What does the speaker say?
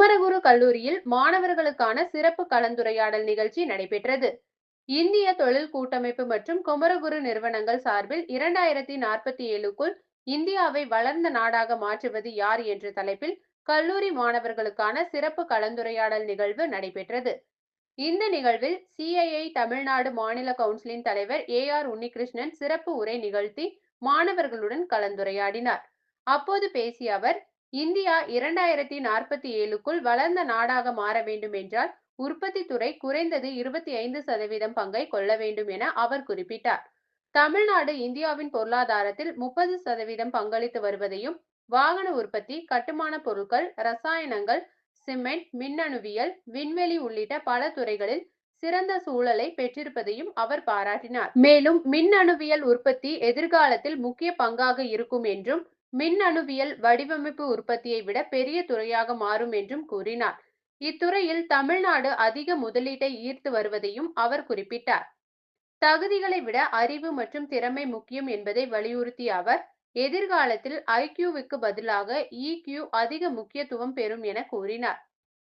குமரகுரு கல்லூரியில் மாணவர்களுக்கான சிறப்பு கலந்துரையாடல் நிகழ்ச்சி நடைபெற்றது. இந்திய தொழில் கூட்டமைப்பு மற்றும் குமரகுரு நிறுவனங்கள் சார்பில் இரண்டாயிரத்தி நாற்பத்தி ஏழுக்குள் இந்தியாவை வளர்ந்த நாடாக மாற்றுவது யார் என்ற தலைப்பில் கல்லூரி மாணவர்களுக்கான சிறப்பு கலந்துரையாடல் நிகழ்வு நடைபெற்றது. இந்த நிகழ்வில் சிஐஐ தமிழ்நாடு மாநில கவுன்சிலின் தலைவர் ஏ ஆர் உன்னிகிருஷ்ணன் சிறப்பு உரை நிகழ்த்தி மாணவர்களுடன் கலந்துரையாடினார். அப்போது பேசிய அவர் இந்தியா இரண்டாயிரத்தி நாற்பத்தி ஏழுக்குள் வளர்ந்த நாடாக மாற வேண்டும் என்றால் உற்பத்தி துறை குறைந்தது இருபத்தி ஐந்து சதவீதம் பங்கை கொள்ள வேண்டும் என அவர் குறிப்பிட்டார். தமிழ்நாடு இந்தியாவின் பொருளாதாரத்தில் முப்பது சதவீதம் பங்களித்து வருவதையும் வாகன உற்பத்தி கட்டுமான பொருட்கள் ரசாயனங்கள் சிமெண்ட் மின்னணுவியல் விண்வெளி உள்ளிட்ட பல துறைகளில் சிறந்த சூழலை பெற்றிருப்பதையும் அவர் பாராட்டினார். மேலும் மின்னணுவியல் உற்பத்தி எதிர்காலத்தில் முக்கிய பங்காக இருக்கும் என்றும் மின்னணுவியல் வடிவமைப்பு உற்பத்தியை விட பெரிய துறையாக மாறும் என்றும் கூறினார். இத்துறையில் தமிழ்நாடு அதிக முதலீட்டை ஈர்த்து வருவதையும் அவர் குறிப்பிட்டார். தகுதிகளை விட அறிவு மற்றும் திறமை முக்கியம் என்பதை வலியுறுத்திய அவர் எதிர்காலத்தில் ஐக்கியூவுக்கு பதிலாக இக்யூ அதிக முக்கியத்துவம் பெறும் என கூறினார்.